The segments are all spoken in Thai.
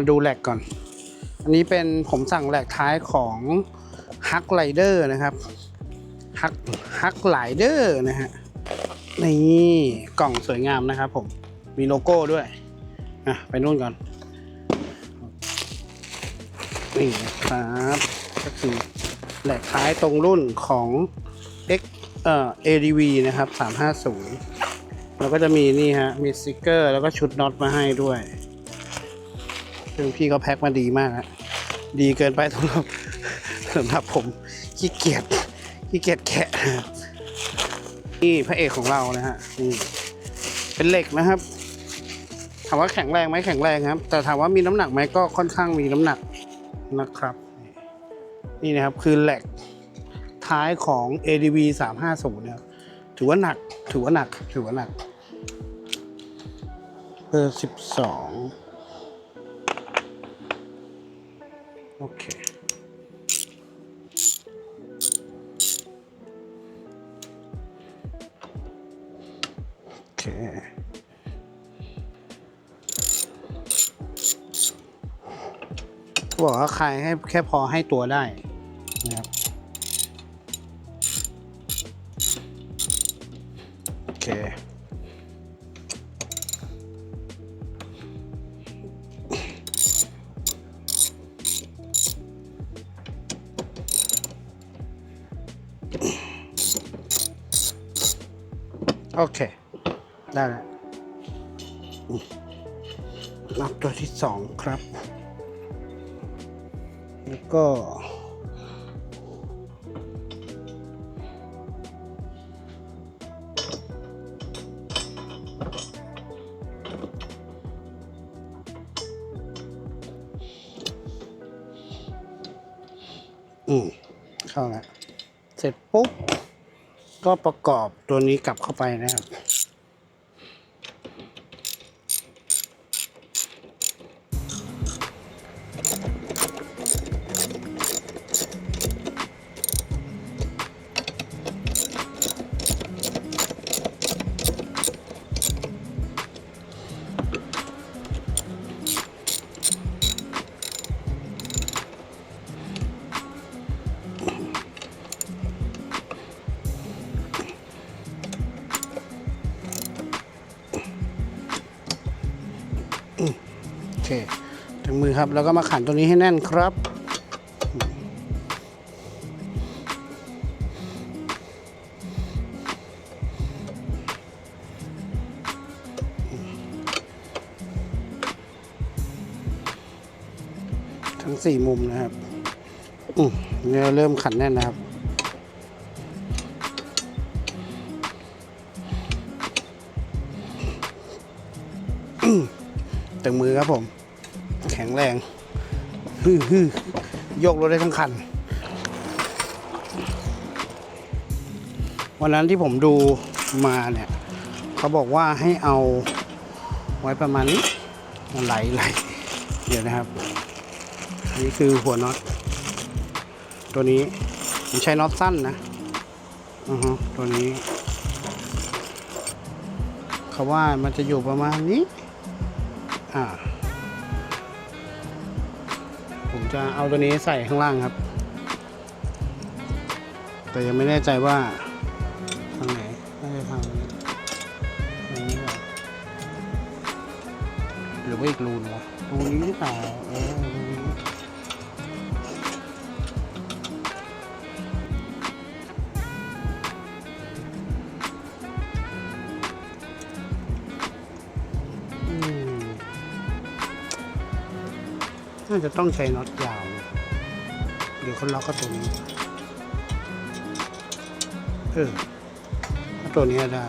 มาดูแหลกก่อน อันนี้เป็นผมสั่งแหลกท้ายของฮักไรเดอร์นะครับฮักฮักไลเดอร์นะฮะนี่กล่องสวยงามนะครับผมมีโลโก้ด้วยอะไปนู่นก่อนนี่ครับก็คือแหลกท้ายตรงรุ่นของ X เอ่อ ADV นะครับ 350 แล้วก็จะมีนี่ฮะมีสติกเกอร์ แล้วก็ชุดน็อตมาให้ด้วย ซึ่งพี่เขาแพ็คมาดีมากฮะดีเกินไปสำหรับสำหรับผมขี้เกียจขี้เกียจแกะนี่พระเอกของเรานะฮะนี่เป็นเหล็กนะครับถามว่าแข็งแรงไหมแข็งแรงครับ แต่ถามว่ามีน้ำหนักไหมก็ค่อนข้างมีน้ำหนักนะครับ นี่นะครับคือแหลกท้ายของ ADV 350เนะครับถือว่าหนักถือว่าหนักถือว่าหนักเบอร์12 โอเค โอเค บอกว่าใครให้แค่พอให้ตัวได้นะครับ โอเค ได้แล้วนับตัวที่สองครับ แล้วก็อืมเข้าแล้วเสร็จปุ๊บ ก็ประกอบตัวนี้กลับเข้าไปนะครับ เคถึงมือครับ แล้วก็มาขันตัวนี้ให้แน่นครับ ทั้งสี่มุมนะครับอืมเนี่ยเริ่มขันแน่นนะครับตึงมือครับผม ข็งแรงฮือฮือยกรถได้ทั้งคัน วันนั้นที่ผมดูมาเนี่ย เขาบอกว่าให้เอาไว้ประมาณนี้ไหลไหลเดี๋ยวนะครับ อันนี้คือหัวน็อต ตัวนี้ผมใช้น็อตสั้นนะอือฮตัวนี้ เขาว่ามันจะอยู่ประมาณนี้ อ่า จะเอาตัวนี้ใส่ข้างล่างครับ แต่ยังไม่แน่ใจว่าทางไหนน่าจะทางนี้ทางนี้หรอหรือว่าอีกรูนวะรูนี้หรือเปล่าเออรูาจะต้องใช้น็อตยาว เดี๋ยวเขาล็อกก็ตัวนี้ เออตัวนี้ได้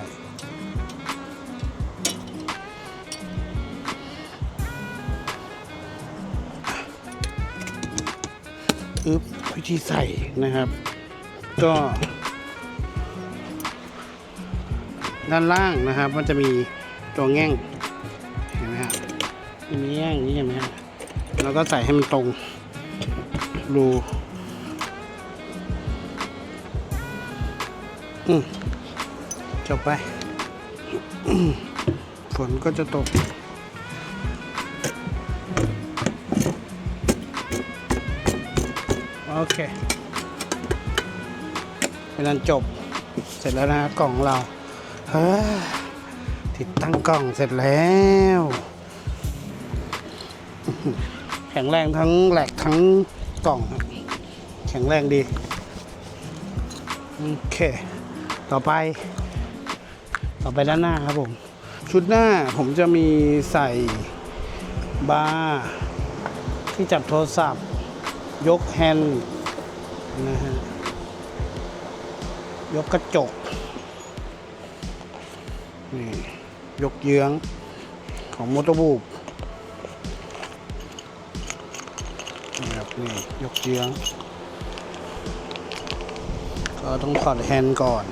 อึ๊บวิธีใส่นะครับ ก็ ด้านล่างนะครับ มันจะมีตัวแง่ง เห็นไหมฮะมีแง่งนี้เห็นไหมฮะ แล้วก็ใส่ให้มันตรงรูจบไป ฝนก็จะตกโอเคเป็นอันจบเสร็จแล้วนะกล่องเราติดตั้งกล่องเสร็จแล้ว แข็งแรงทั้งแหลกทั้งกล่องครับแข็งแรงดีโอเค ต่อไป ต่อไปด้านหน้าครับผม ชุดหน้าผมจะมีใส่บาร์ที่จับโทรศัพท์ ยกแฮนด์นะฮะยกกระจกนี่ยกเยื้องของมอเตอร์บูบ นี่ยกเยื้องก็ต้องถอดแฮนด์ก่อน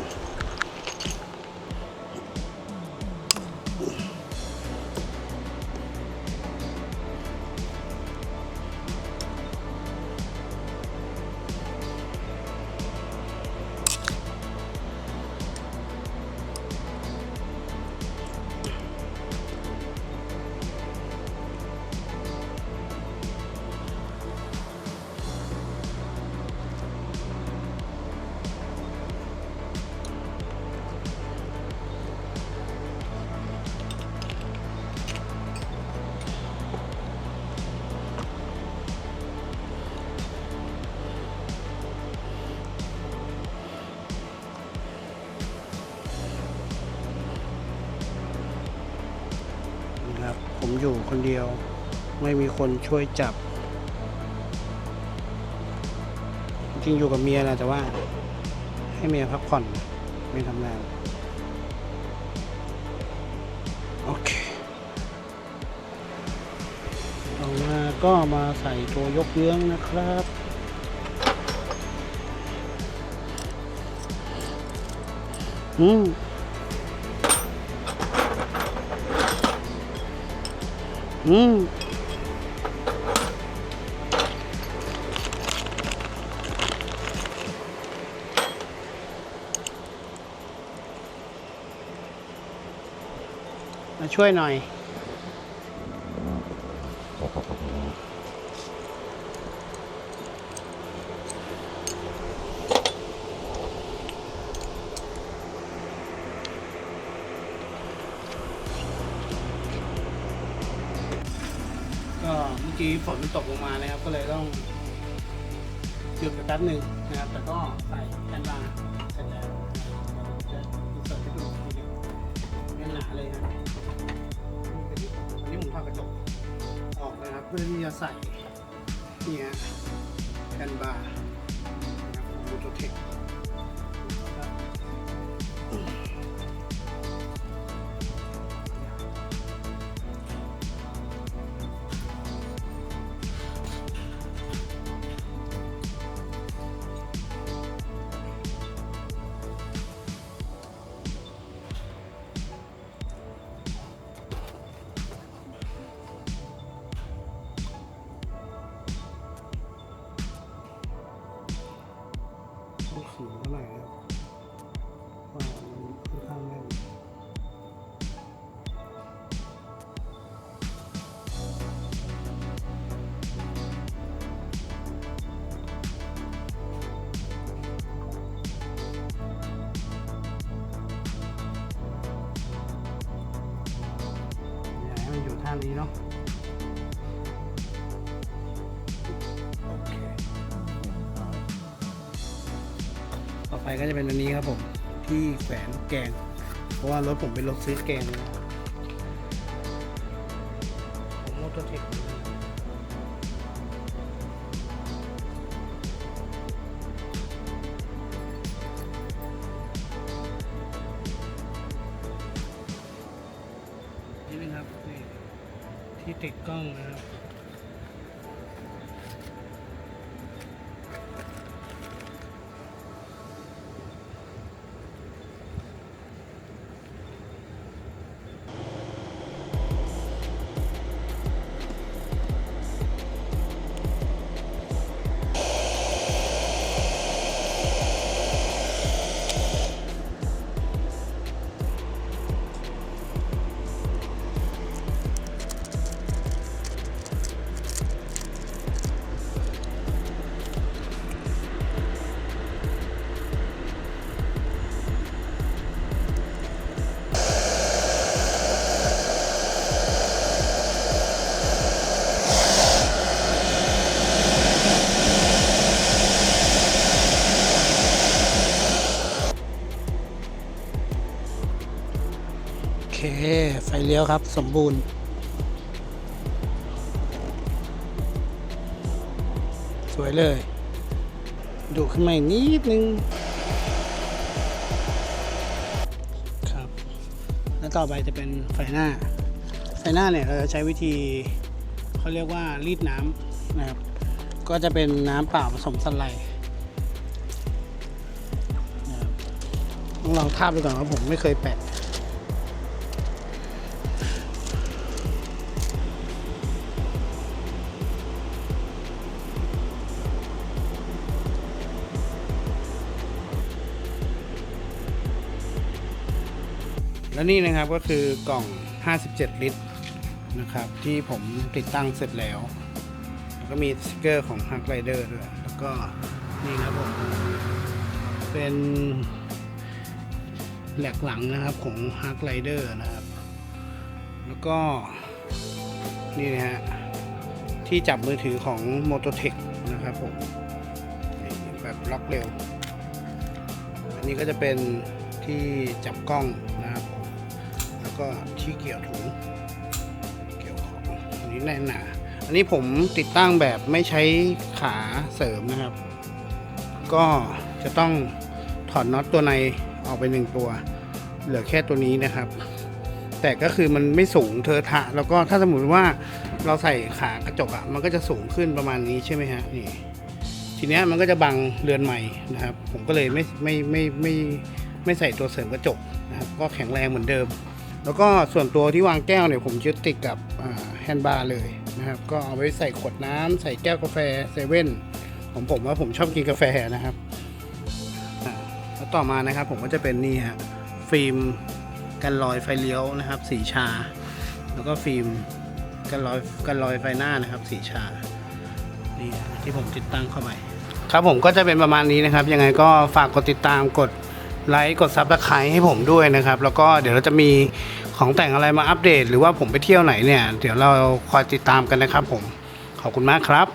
อยู่คนเดียว ไม่มีคนช่วยจับ จริงอยู่กับเมียนะแต่ว่า ให้เมียพักผ่อนไม่ทำงาน โอเคต่อมาก็มาใส่ตัวยกเยื้องนะครับอืม อืมมาช่วยหน่อย กี้ฝนมันตกลงมานะครับ ก็เลยต้องหยุดไปแป๊บหนึ่งนะครับ แต่ก็ใส่แคนวาเสร็จแล้วจะอินเสิร์ตให้ดูทีเดียวแน่นหนาเลยนะอันนี้ผมทำกระจกออกนะครับ เพื่อที่จะใส่เนี่ฮะแคนวานะครับของมูโตเทค ให้มันอยู่ท่านี้เนาะโอเคต่อไปก็จะเป็นอันนี้ครับผม ที่แขวนแกง เพราะว่ารถผมเป็นรถซื้อแกงนะของมอเตอร์เทค เค ไฟเลี้ยวครับสมบูรณ์ สวยเลย ดูขึ้นมาอีกนิดนึง ครับ แล้วต่อไปจะเป็นไฟหน้า ไฟหน้าเนี่ยเราจะใช้วิธีเขาเรียกว่ารีดน้ำนะครับ ก็จะเป็นน้ำเปล่าผสมสไลด์ต้องลองทาบดูก่อนว่าผมไม่เคยแปะ และนี่นะครับก็คือกล่อง 57 ลิตรนะครับ ที่ผมติดตั้งเสร็จแล้ว แล้วก็มีสติกเกอร์ของ h a r k Rider ด้วย แล้วก็นี่ครับผม เป็นแหลกหลังนะครับของ h a r k Rider นะครับ แล้วก็นี่นะฮะที่จับมือถือของ m o t o t e c นะครับผมแบบล็อกเร็ว อันนี้ก็จะเป็นที่จับกล้องนะ ก็ที่เกี่ยวถุงเกี่ยวของอันนี้แน่นหนาอันนี้ผมติดตั้งแบบไม่ใช้ขาเสริมนะครับ ก็จะต้องถอดน็อตตัวในออกไปหนึ่งตัว เหลือแค่ตัวนี้นะครับ แต่ก็คือมันไม่สูงเทอะทะ แล้วก็ถ้าสมมติว่าเราใส่ขากระจกอะ่ะมันก็จะสูงขึ้นประมาณนี้ใช่ไหมฮะนี่ทีเนี้ยมันก็จะบังเรือนใหม่นะครับ ผมก็เลยไม่ไม่ไม่ไม่ไม่ใส่ตัวเสริมกระจกนะครับ ก็แข็งแรงเหมือนเดิม แล้วก็ส่วนตัวที่วางแก้วเนี่ยผมยึดติดกับแฮนด์บาร์เลยนะครับ ก็เอาไว้ใส่ขวดน้ำใส่แก้วกาแฟเซเว่นของผมว่าผมชอบกินกาแฟนะครับแล้วต่อมานะครับผมก็จะเป็นนี่ฮะฟิล์มกันรอยไฟเลี้ยวนะครับ สีชา แล้วก็ฟิล์มกันรอยกันรอยไฟหน้านะครับ สีชานี่ที่ผมติดตั้งเข้าไปครับผมก็จะเป็นประมาณนี้นะครับ ยังไงก็ฝากกดติดตามกด ไลค์กดซับสไครต์ให้ผมด้วยนะครับ แล้วก็เดี๋ยวเราจะมีของแต่งอะไรมาอัปเดต หรือว่าผมไปเที่ยวไหนเนี่ย เดี๋ยวเราคอยติดตามกันนะครับผมขอบคุณมากครับ